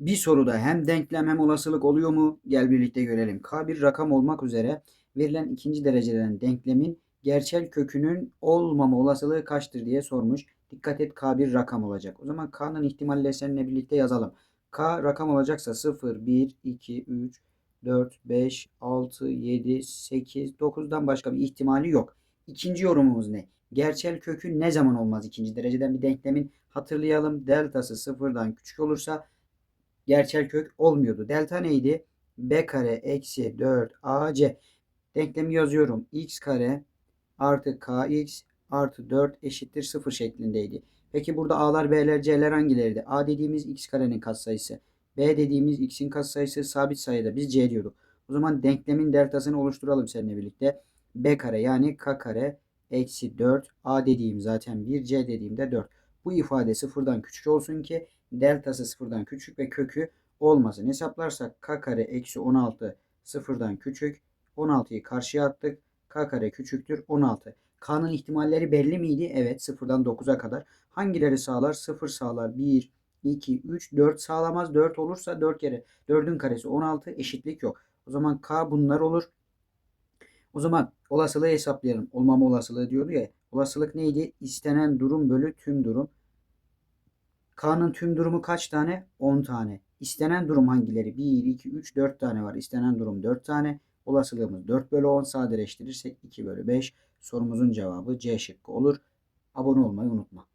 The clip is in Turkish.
Bir soruda hem denklem hem olasılık oluyor mu? Gel birlikte görelim. K bir rakam olmak üzere verilen ikinci dereceden denklemin gerçel kökünün olmama olasılığı kaçtır diye sormuş. Dikkat et K bir rakam olacak. O zaman K'nın ihtimalle seninle birlikte yazalım. K rakam olacaksa 0, 1, 2, 3, 4, 5, 6, 7, 8, 9'dan başka bir ihtimali yok. İkinci yorumumuz ne? Gerçel kökü ne zaman olmaz ikinci dereceden bir denklemin? Hatırlayalım deltası sıfırdan küçük olursa gerçel kök olmuyordu. Delta neydi? b kare eksi 4 ac. Denklemi yazıyorum. x kare artı kx artı 4 eşittir 0 şeklindeydi. Peki burada a'lar b'ler c'ler hangileriydi? a dediğimiz x karenin katsayısı. b dediğimiz x'in katsayısı sabit sayıda. Biz c diyorduk. O zaman denklemin deltasını oluşturalım seninle birlikte. b kare yani k kare eksi 4 a dediğim zaten 1 c dediğimde 4. Bu ifade sıfırdan küçük olsun ki deltası sıfırdan küçük ve kökü olmasın. Hesaplarsak k kare eksi 16 sıfırdan küçük. 16'yı karşıya attık. k kare küçüktür 16. K'nın ihtimalleri belli miydi? Evet sıfırdan 9'a kadar. Hangileri sağlar? 0 sağlar. 1, 2, 3, 4 sağlamaz. 4 olursa 4 kere 4'ün karesi 16 eşitlik yok. O zaman K bunlar olur. O zaman olasılığı hesaplayalım. Olmama olasılığı diyordu ya. Olasılık neydi? İstenen durum bölü tüm durum. K'nın tüm durumu kaç tane? 10 tane. İstenen durum hangileri? 1, 2, 3, 4 tane var. İstenen durum 4 tane. Olasılığımız 4 bölü 10 sadeleştirirsek 2 bölü 5. Sorumuzun cevabı C şıkkı olur. Abone olmayı unutma.